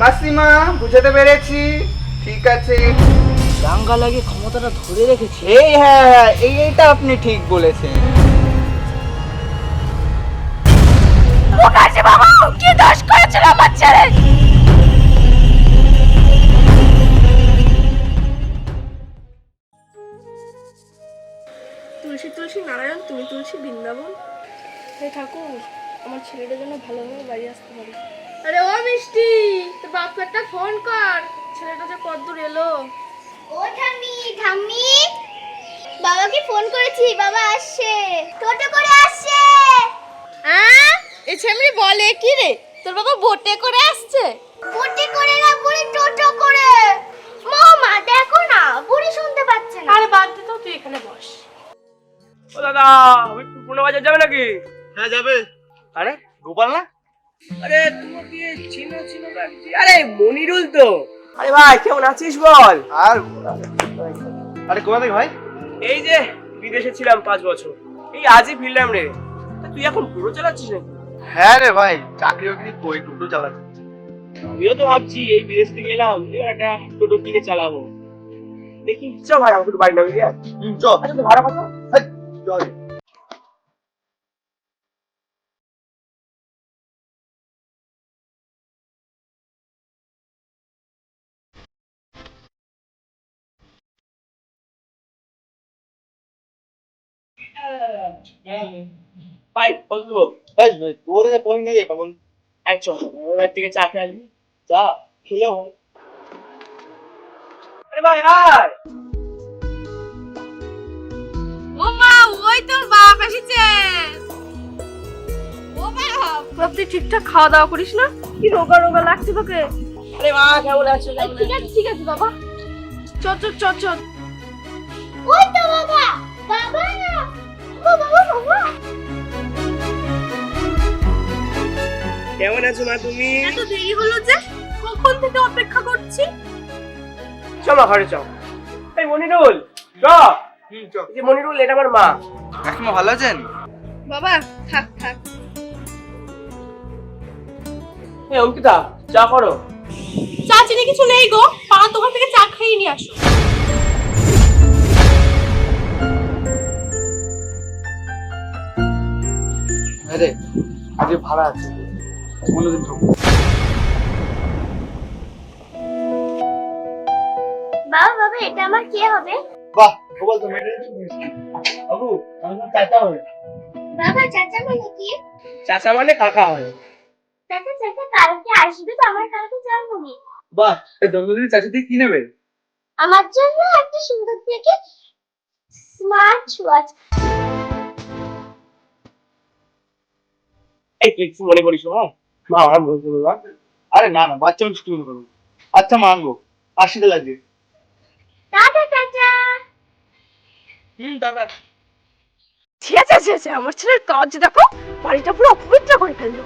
মাসিমা বুঝাতে পেরেছি। ঠিক আছে। দাঙ্গা লাগে ক্ষমতাটা ধরে রেখেছে। এই হ্যাঁ হ্যাঁ এই এইটা আপনি ঠিক বলেছেন। মুখার্জি বাবু কি দোষ করেছিল আমার ছেলে? তুলসী তুলসী নারায়ণ তুমি তুলসী বৃন্দাবন। হে ঠাকুর আমার ছেলেটা যেন ভালোভাবে বাড়ি আসতে পারে আরে ও মিষ্টি তোর বাপকে একটা ফোন কর। ছেলেটা যে কত দূর এলো। ও ঠাম্মি ঠাম্মি। বাবাকে ফোন করেছি বাবা আসছে। টোটো করে আসছে। হ্যাঁ এই ছেমড়ি বলে কি রে? তোর বাবা বোটে করে আসছে? বুটি করে না বুড়ি টোটো করে। মা দেখো না বুড়ি শুনতে পাচ্ছে না। আরে বাদ দে তো তুই এখানে বস। ও দাদা ওই পুরনো বাজার যাবে নাকি? হ্যাঁ যাবে। আরে গোপাল না? আরে তোমাকে চিনো চিনো লাগছে। আরে মনিরুল তো। আরে ভাই কেমন আছিস বল? আর আরে কোথা থেকে ভাই? এই যে বিদেশে ছিলাম পাঁচ বছর। এই আজই ফিরলাম রে। তুই এখন পুরো চালাচ্ছিস নাকি? হ্যাঁ রে ভাই চাকরি বাকরি কই টোটো চালাচ্ছি। আমিও তো ভাবছি এই বিদেশ থেকে এলাম এবার একটা টোটো কিনে চালাবো। দেখি চ ভাই আমাকে একটু বাড়ি নামিয়ে চল। আচ্ছা তো ভাড়া কত চল। পাই বলব এই, এই, তোর যে পয়েন্ট নেই পাগল একশো এবার থেকে চা খেয়ে আসবি চা খেলে আরে ভাই আয় ও মা ওই তোর বাপ এসেছে। ও বাপ বাপ তুই ঠিকঠাক খাওয়া দাওয়া করিস না? কি রোগা রোগা লাগছে তোকে? আরে মা কেমন আছো? ঠিক আছে ঠিক আছে বাবা। চ চ চ চ ওই তো বাবা। বাবা না বাবা বাবা কেমন আছো মা তুমি? এত দেরি হলো যে কখন থেকে অপেক্ষা করছি? চলো ঘরে চল এই মনিরুল চল এই যে মনিরুল এটা আমার মা। কাকিমা ভালো আছেন? বাবা থাক থাক। এই অঙ্কিতা চা করো। চা চিনি কিছু নেই গো। পাড়ার দোকান থেকে চা খেয়ে নিয়ে আসো। আরে আজকে ভাড়া আছে। অন্যদিন ঠকবো বাবা বাবা এটা আমার কে হবে? বাহ গোপাল তো মেয়েটা বাবু আমি চাচা বাবা চাচা মানে কি? চাচা মানে কাকা হয়। চাচা চাচা কালকে আসবে তো আমার কালকে জন্মদিন। বাহ এই জন্মদিনে চাচা দিয়ে কি নেবে? আমার জন্য একটা সুন্দর থেকে স্মার্ট ওয়াচ এই তুই কিছু মনে করিস না মা আমার বলতে আরে না না বাচ্চা মানুষ তুমি করব আচ্ছা মানবো আশি টাকা দিয়ে টাটা চাচা হুম দাদা ঠিক আছে ঠিক আছে আমার ছেলের কাজ দেখো বাড়িটা পুরো অপবিত্র করে ফেলল।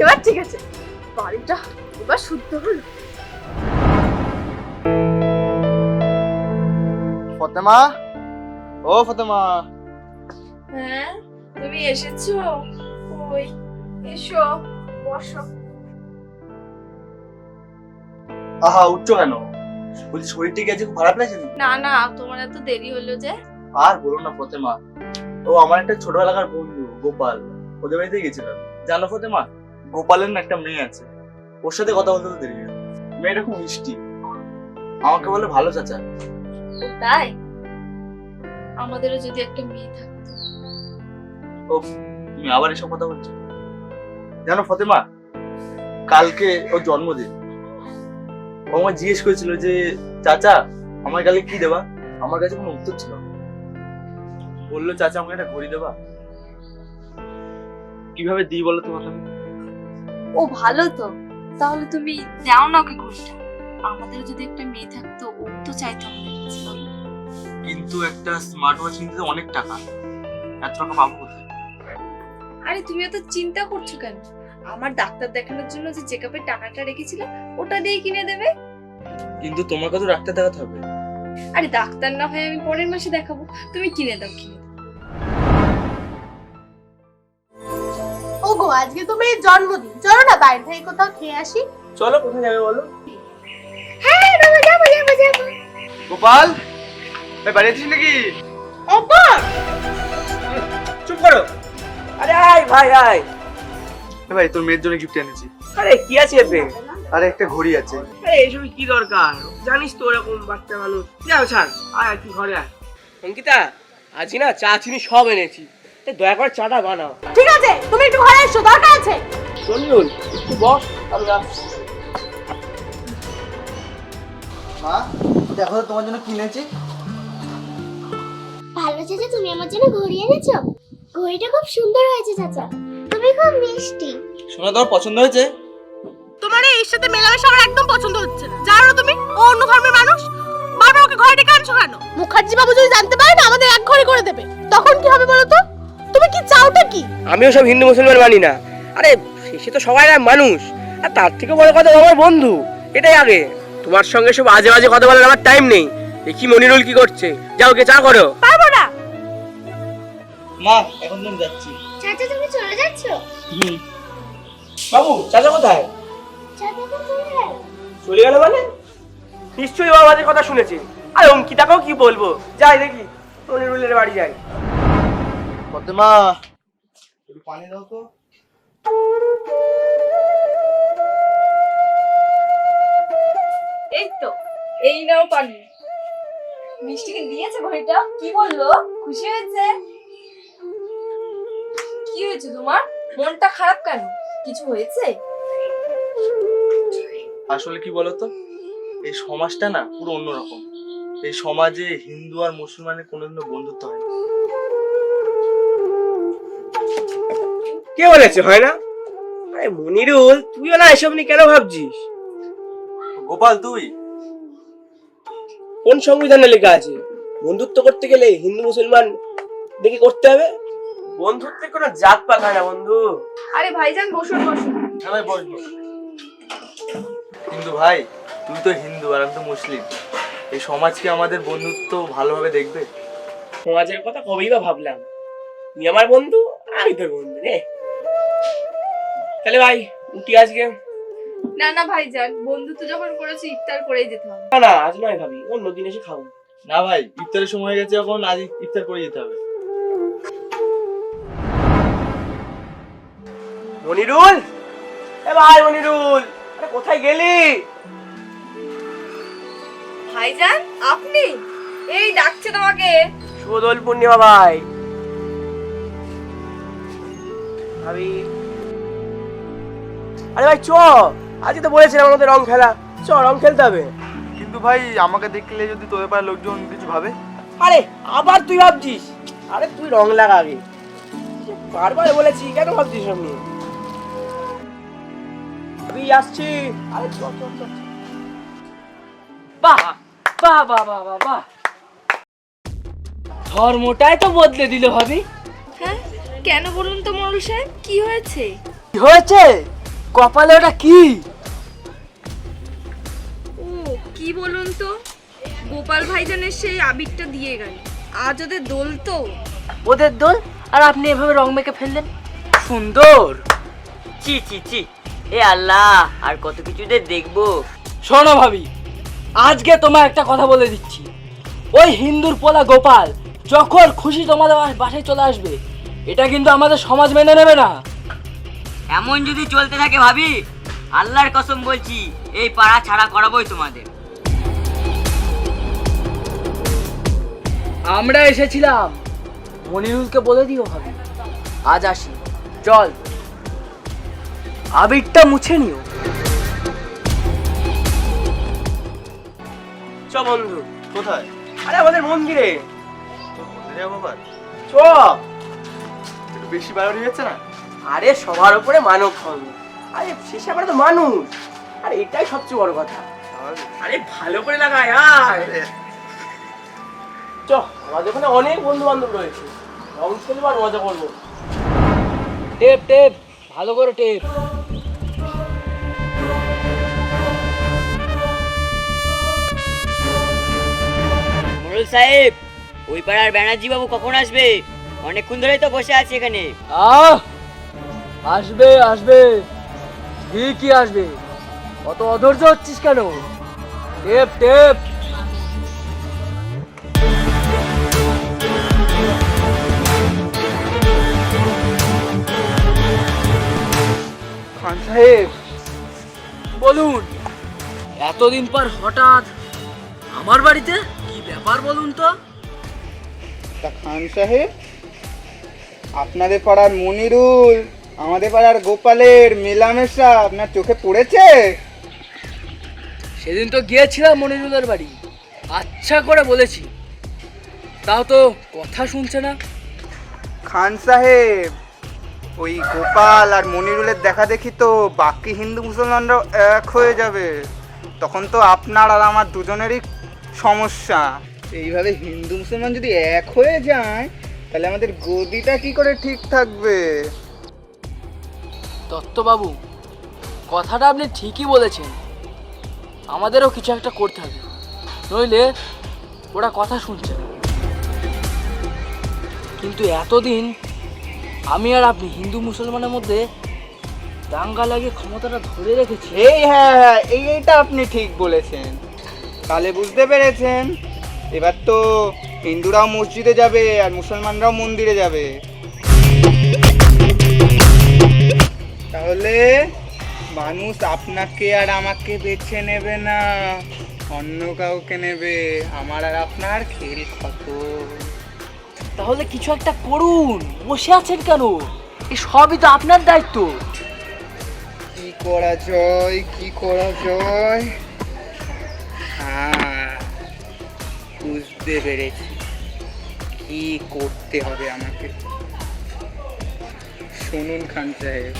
এবার ঠিক আছে বাড়িটা এবার শুদ্ধ হলো। ফতেমা? ও ফতেমা। হ্যাঁ তুমি এসেছ? ওই এসো বসো। আহা উঠছো কেন? বলছি শরীরটা কি আজকে খুব খারাপ লাগছে না না তোমার এত দেরি হলো যে। আর বলো না ফতেমা। ও আমার একটা ছোটবেলাকার বন্ধু গোপাল। ওদের বাড়িতে গেছিলাম জানো ফতেমা? গোপালের না একটা মেয়ে আছে। ওর সাথে কথা বলতে তো দেরি। মেয়েটা খুব মিষ্টি। আমাকে বলে ভালো চাচা। তাই? আমাদেরও যদি একটা মেয়ে থাকতো। ও তুমি আবার এসব কথা বলছো? জানো ফতেমা কালকে ওর জন্মদিন। ও আমার জিজ্ঞেস করেছিল যে চাচা আমার কালকে কি দেবা? আমার কাছে কোনো উত্তর ছিল। বলল চাচা আমাকে একটা ঘড়ি দেবা। কীভাবে দিই বলো তোমার আমি ও ভালো তো। তাহলে তুমি দাও না ওকে ঘুরটা আমাদের যদি একটা মেয়ে থাকতো ও তো চাইতো আমাদের। কিন্তু একটা স্মার্ট ওয়াচ কিনতে তো অনেক টাকা। এত টাকা পাবো কোথায়? আরে তুমি এত চিন্তা করছ কেন? আমার ডাক্তার দেখানোর জন্য যে চেকআপের টাকাটা রেখেছিলাম ওটা দিয়ে কিনে দেবে? কিন্তু তোমাকে তো ডাক্তার দেখাতে হবে। আরে ডাক্তার না হয় আমি পরের মাসে দেখাবো। তুমি কিনে দাও কিনে দাও। ও ওগো আজকে তো মেয়ের জন্মদিন। চলো না বাইরে থেকে কোথাও খেয়ে আসি। চলো কোথায় যাবে বলো? হ্যাঁ যাব যাব যাব। গোপাল! ভাই বাড়ি আছিস নাকি? অপর চুপ করো। আরে আয় ভাই আয়। ভাই তোর মেয়ের জন্য গিফট এনেছি। আরে কি আছে এতে? আর একটা ঘড়ি আছে। আরে এইসব কি দরকার? জানিস তো ওরকম বাচ্চা মানুষ। যাও ছাড়। আয় আর কি ঘরে আয়। অঙ্কিতা আজকে না চা চিনি সব এনেছি। তাই দয়া করে চাটা বানাও। ঠিক আছে তুমি একটু ঘরে এসো দরকার আছে। চলুন একটু বস আমি আসছি মা দেখো তোমার জন্য কিনেছি ভালো চাচা তুমি আমার জন্য ঘড়ি এনেছো? ঘড়িটা খুব সুন্দর হয়েছে চাচা। তুমি খুব মিষ্টি। শোনা তোমার পছন্দ হয়েছে? তোমার এর সাথে মেলামেশা আমার একদম পছন্দ হচ্ছে না। জানো না তুমি? ও অন্য ধর্মের মানুষ? বারবার ওকে ঘরে ডেকে আনছো কেন? মুখার্জি বাবু যদি জানতে পারে না আমাদের এক ঘরে করে দেবে। তখন কি হবে বলো তো? তুমি কি চাওটা কি? আমিও সব হিন্দু মুসলমান মানি না। আরে শেষে তো সবাই না মানুষ। আর তার থেকে বড় কথা আমার বন্ধু। এটাই আগে। তোমার সঙ্গে সব আজে বাজে কথা বলার আমার টাইম নেই। দেখি মনিরুল কি করছে। যাও ওকে চা করো। পারব মা এখন তুমি যাচ্ছি। চাচা তুমি চলে যাচ্ছো? বাবু চাচা কোথায়? চাচা তো চলে গেল চলে গেল মানে? নিশ্চয়ই বাবা আমাদের কথা শুনেছে। আর অঙ্কিতাকেও কি বলব? যাই দেখি মনিরুলের বাড়ি যাই। ফতেমা একটু পানি দাও তো। এই তো এই নাও পানি। মিষ্টিকে দিয়েছে ঘড়িটা কি বলল? খুশি হয়েছে? হয়েছে তোমার? মনটা খারাপ কেন? কিছু হয়েছে? আসলে কি বলতো? এই সমাজটা না পুরো অন্যরকম। এই সমাজে হিন্দু আর মুসলমানের কোনোদিনও বন্ধুত্ব হয় না। কে বলেছে হয় না? আরে মনিরুল তুইও না এসব নিয়ে কেন ভাবছিস? গোপাল তুই? কোন সংবিধানে লেখা আছে? বন্ধুত্ব করতে গেলে হিন্দু মুসলমান দেখে করতে হবে? বন্ধুত্বে কোনো জাত পাত হয় না বন্ধু। আরে ভাইজান বসুন বসুন। হ্যাঁ ভাই বস বস। কিন্তু ভাই তুই তো হিন্দু আর আমি তো মুসলিম। এই সমাজ কি আমাদের বন্ধুত্ব ভালোভাবে দেখবে? সমাজের কথা কবেই বা ভাবলাম। তুই আমার বন্ধু আমি তোর বন্ধু রে তাহলে ভাই উঠি আজকে। না না ভাইজান বন্ধুত্ব যখন করেছি ইফতার করেই যেতে হবে। না না আজ নয় ভাবি অন্য দিন এসে খাব। না ভাই ইফতারের সময় হয়ে গেছে এখন আজ ইফতার করে যেতে হবে। মনিরুল? এ ভাই মনিরুল আরে কোথায় গেলি? ভাইজান আপনি? এই ডাকছে তোমাকে। শুভ দোল পূর্ণিমা ভাই। ভাবি। আরে ভাই চ আজকে তো বলেছিলাম আমাদের রং খেলা। চ রং খেলতে হবে। কিন্তু ভাই আমাকে দেখলে যদি তোদের পাড়ার লোকজন কিছু ভাবে? আরে আবার তুই ভাবছিস? আরে তুই রং লাগা আগে বারবার বলেছি কেন ভাবছিস সব নিয়ে? আমি আসছি। আরে বাহ বাহ বাহ। ধর্মটাই তো বদলে দিল ভাবি। হ্যাঁ কেন বলুন তো মরুল সাহেব কি হয়েছে? কি হয়েছে? কপালে ওটা কি? ও কি বলুন তো? গোপাল ভাইজানের সেই আবিরটা দিয়ে গেল। আজ ওদের দোল তো। ওদের দোল? আর আপনি এভাবে রং মেখে ফেললেন? সুন্দর। চি চি চি। এ আল্লাহ আর কত কিছুতে দেখব। শোনো ভাবি আজকে তোমার একটা কথা বলে দিচ্ছি। ওই হিন্দুর পোলা গোপাল যখন খুশি তোমাদের বাস- বাসায় চলে আসবে এটা কিন্তু আমাদের সমাজ মেনে নেবে না। এমন যদি চলতে থাকে ভাবি আল্লাহর কসম বলছি এই পাড়া ছাড়া করাবোই তোমাদের। আমরা এসেছিলাম। মনিরুলকে বলে দিও ভাবি। আজ আসি। চল। আবিরটা মুছে নিও। চ বন্ধু। কোথায়? আরে আমাদের মন্দিরে। চ। একটু বেশি বাড়াবাড়ি হচ্ছে না? আরে সবার উপরে মানব ধর্ম। আরে শেষে আমরা তো মানুষ। আর এটাই সবচেয়ে বড় কথা। আরে ভালো করে লাগায় আয়। চ আমাদের ওখানে অনেক বন্ধু বান্ধব রয়েছে। রং খেলব আর মজা করব। টেপ টেপ ভালো করে টেপ। সাহেব, ওই পাড়ার ব্যানার্জি বাবু কখন আসবে? অনেকক্ষণ ধরেই তো বসে আছি এখানে। আহ, আসবে আসবে। ঠিকই আসবে। অত অধৈর্য হচ্ছিস কেন? Tape tape. খান সাহেব, বলুন, এতদিন পর হঠাৎ আমার বাড়িতে কি ব্যাপার বলুন তো। তা খান সাহেব আপনাদের পাড়ার মনিরুল আমাদের পাড়ার গোপালের মেলামেশা আপনার চোখে পড়েছে? সেদিন তো গিয়েছিলাম মনিরুলের বাড়ি। আচ্ছা করে বলেছি। তাও তো কথা শুনছে না। খান সাহেব ওই গোপাল আর মনিরুলের দেখা দেখি তো বাকি হিন্দু মুসলমানরাও এক হয়ে যাবে। তখন তো আপনার আর আমার দুজনেরই সমস্যা। এইভাবে হিন্দু মুসলমান যদি এক হয়ে যায় তাহলে আমাদের গদিটা কি করে ঠিক থাকবে? দত্তবাবু কথাটা আপনি ঠিকই বলেছেন। আমাদেরও কিছু একটা করতে হবে। নইলে ওরা কথা শুনছে না। কিন্তু এতদিন আমি আর আপনি হিন্দু মুসলমানের মধ্যে দাঙ্গা লাগিয়ে ক্ষমতাটা ধরে রেখেছি। এই হ্যাঁ হ্যাঁ এই এইটা আপনি ঠিক বলেছেন। তাহলে বুঝতে পেরেছেন। এবার তো হিন্দুরাও মসজিদে যাবে আর মুসলমানরাও মন্দিরে যাবে। তাহলে মানুষ আপনাকে আর আমাকে বেছে নেবে না অন্য কাউকে নেবে। আমার আর আপনার খেল কত তাহলে কিছু একটা করুন বসে আছেন কেন? এই সবই তো আপনার দায়িত্ব। কি করা যায় কি করা যায়? বুঝতে পেরেছি। কি করতে হবে আমাকে? শুনুন খান সাহেব।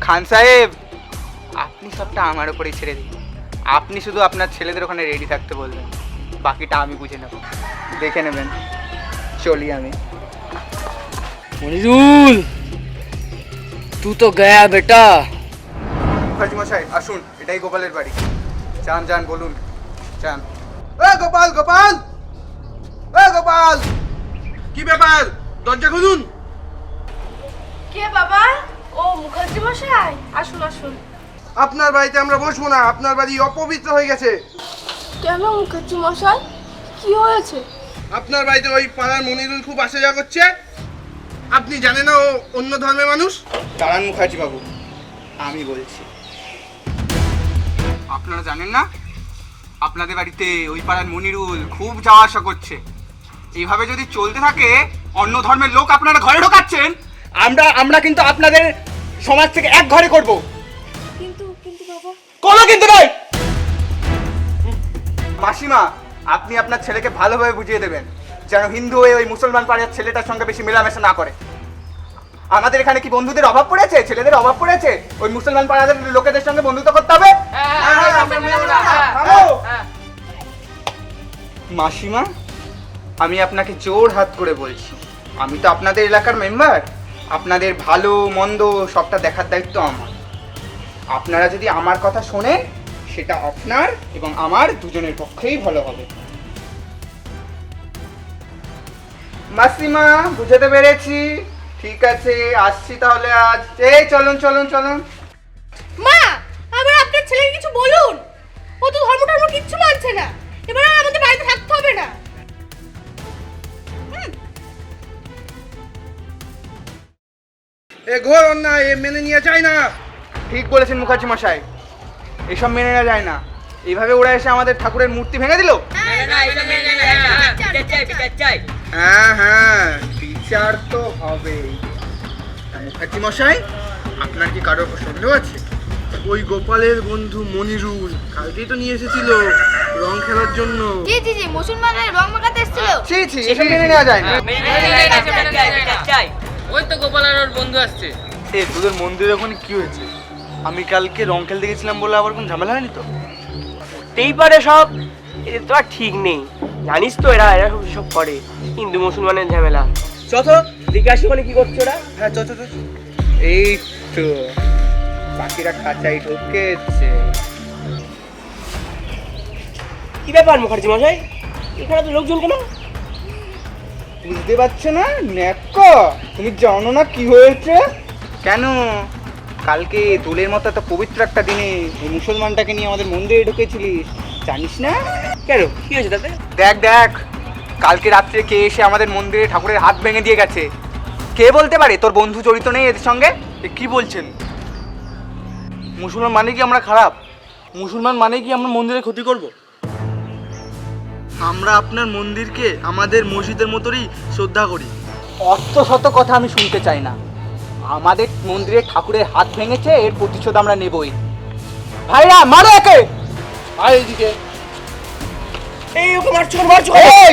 খান সাহেব আপনি সবটা আমার উপরেই ছেড়ে দিন। আপনি শুধু আপনার ছেলেদের ওখানে রেডি থাকতে বলবেন। বাকিটা আমি বুঝে নেব। দেখে নেবেন। চলি আমি। মনিরুল তু তো গয়া বেটা। মুখার্জি মশাই আসুন এটাই গোপালের বাড়ি। চান যান বলুন চান। এ গোপাল গোপাল! এ গোপাল! কি ব্যাপার? দরজা খুলুন। কে বাবা? ও মুখার্জি মশাই আসুন আসুন। আপনার বাড়িতে আমরা বসবো না আপনার বাড়ি অপবিত্র হয়ে গেছে। কেন মুখার্জি মশাই কি হয়েছে? আপনার বাড়িতে ওই পাড়ার মনিরুল খুব আসা যাওয়া করছে। আপনি জানেন না ও অন্য ধর্মের মানুষ? দাঁড়ান মুখার্জি বাবু আমি বলছি। আপনারা জানেন না? আপনাদের বাড়িতে ওই পাড়ার মনিরুল খুব যাওয়া আসা করছে। এইভাবে যদি চলতে থাকে অন্য ধর্মের লোক আপনারা ঘরে ঢোকাচ্ছেন আমরা আমরা কিন্তু আপনাদের সমাজ থেকে এক ঘরে করব। কিন্তু কিন্তু বাবা। কোনো কিন্তু নয়! মাসিমা আপনি আপনার ছেলেকে ভালোভাবে বুঝিয়ে দেবেন যেন হিন্দু হয়ে ওই মুসলমান পাড়ার ছেলেটার সঙ্গে বেশি মেলামেশা না করে। আমাদের এখানে কি বন্ধুদের অভাব পড়েছে? ছেলেদের অভাব পড়েছে? ওই মুসলমান পাড়াদের লোকেদের সঙ্গে বন্ধুত্ব করতে হবে? মাসিমা, আমি আপনাকে জোর হাত করে বলছি। আমি তো আপনাদের এলাকার মেম্বার। আপনাদের ভালো, মন্দ, সবটা দেখার দায়িত্ব আমার। আপনারা যদি আমার কথা শোনেন, সেটা আপনার এবং আমার দুজনের পক্ষেই ভালো হবে। মাসিমা, বুঝাতে পেরেছি। ঠিক আছে আসছি তাহলে আজ এই চলুন চলুন চলুন মা আবার আপনার ছেলেকে কিছু বলুন ও তো ধর্ম টর্ম কিচ্ছু মানছে না এবার আর আমাদের বাড়িতে থাকতে হবে না এ ঘোর অন্যায় এ মেনে নিয়ে যায় না ঠিক বলেছেন মুখার্জি মশাই এসব মেনে নেওয়া যায় না এইভাবে ওরা এসে আমাদের ঠাকুরের মূর্তি ভেঙে দিল হ্যাঁ হ্যাঁ বিচার তো হবেই। মুখার্জি মশাই আপনার কি কারোর উপর সন্দেহ আছে? ওই গোপালের বন্ধু মনিরুল কালকেই তো নিয়ে এসেছিল রং খেলার জন্য। জি জি জি মুসলমানের রং মাখাতে এসেছিল। ছি ছি এসব মেনে নেওয়া যায় না। ওই তো গোপাল আর ওর বন্ধু আসছে। এ তোদের মন্দিরে ওখানে কি হয়েছে? আমি কালকে রং খেলতে গেছিলাম বলে আবার কোনো ঝামেলা হয়নি তো? হতেই পারে সব। এদের তো আর ঠিক নেই। জানিস তো এরা এরা সব সব করে। হিন্দু মুসলমানের ঝামেলা। চত আসি মানে কি করছ ওরা। হ্যাঁ চ চ। এই তো বাকিরা খাঁচাই ঢুকেছে। কি ব্যাপার মুখার্জি মশাই? এখানে তো লোকজন কেন? বুঝতে পারছ না? ন্যাক্কা তুমি জানো না কি হয়েছে? কেন? কালকে দোলের মতো এত পবিত্র একটা দিনে এই মুসলমানটাকে নিয়ে আমাদের মন্দিরে ঢুকেছিলিস। জানিস না? কেন? কি হয়েছে তাতে? দেখ দেখ কালকে রাত্রে কে এসে আমাদের মন্দিরে ঠাকুরের হাত ভেঙে দিয়ে গেছে? কে বলতে পারে? তোর বন্ধু জড়িত নেই এদের সঙ্গে? এ কি বলছেন? মুসলমান মানে কি আমরা খারাপ? মুসলমান মানে কি আমরা মন্দিরে ক্ষতি করব? আমরা আপনার মন্দিরকে আমাদের মসজিদের মতোই শ্রদ্ধা করি। অত শত কথা আমি শুনতে চাই না। আমাদের মন্দিরে ঠাকুরের হাত ভেঙেছে এর প্রতিশোধ আমরা নেবই। ভাইরা মারো একে! আর এইদিকে এই ওকে মারছো মারছো এই!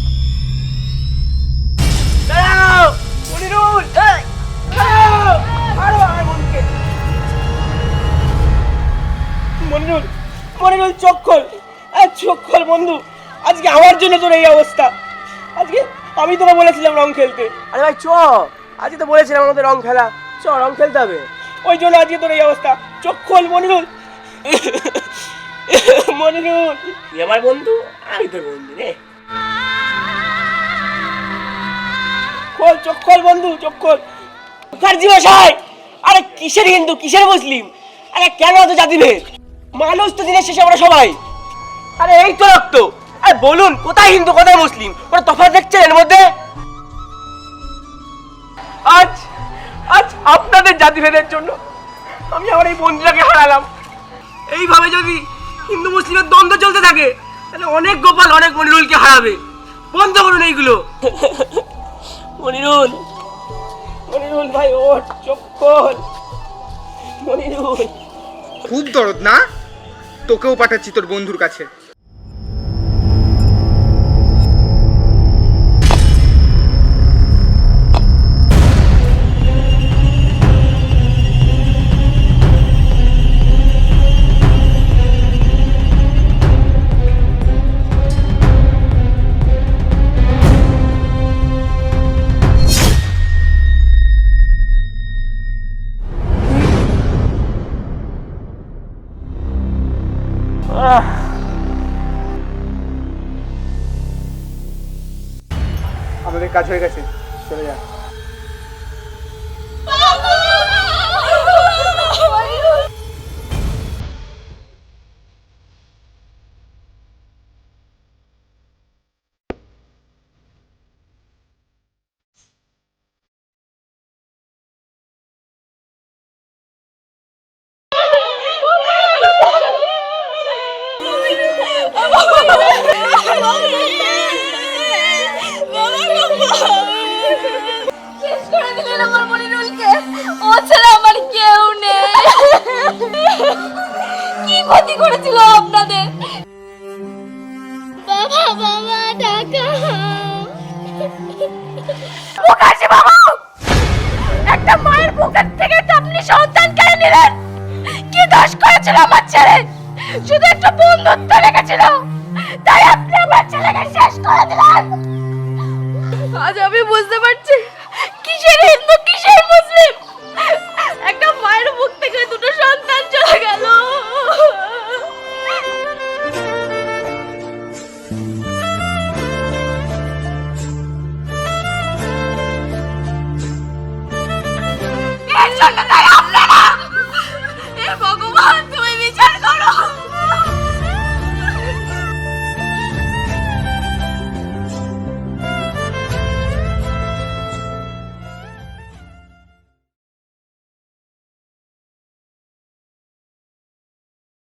মনিরুল মনিরুল চোখ খোল। চোখ খোল বন্ধু আজকে আমার জন্য তোর এই অবস্থা। আজকে আমি তোকে বলেছিলাম রং খেলতে। আরে ভাই চ আজকে তো বলেছিলাম আমাদের রং খেলা। চ রং খেলতে হবে। ওই জন্য আজকে তোর এই অবস্থা। চোখ খোল মনিরুল মনিরুল আমার বন্ধু আমি তোর বন্ধু রে। খোল, চোখ খোল বন্ধু, চোখ খোল। মুখার্জি মশাই আরে কিসের হিন্দু, কিসের মুসলিম? আরে কেন এত জাতিভেদ মানুষ তো দিনের শেষে আমরা সবাই। আরে এই তো রক্ত। আরে বলুন, কোথায় হিন্দু, কোথায় মুসলিম? ওরা তফাৎ দেখছেন এর মধ্যে? আজ আজ আপনাদের জাতিভেদের জন্য আমি আমার এই বন্ধুটাকে হারালাম। এইভাবে যদি হিন্দু, মুসলিমের দ্বন্দ্ব চলতে থাকে, তাহলে অনেক গোপাল, অনেক মনিরুলকে হারাবে। বন্ধ করুন এইগুলো। মনিরুল মনিরুল ভাই ওঠ চোখ মনিরুল। খুব দরদ না? তোকেও পাঠাচ্ছি তোর বন্ধুর কাছে। কাজ হয়ে গেছে চলে যা। একটা মায়ের বুকের থেকে আপনি সন্তান কেড়ে নিলেন। কি দোষ করেছিল শুধু একটা বন্ধুত্ব রেখেছিল। তাই আপনি আমার ছেলেকে শেষ করে দিলেন। আজ আমি বুঝতে পারছি।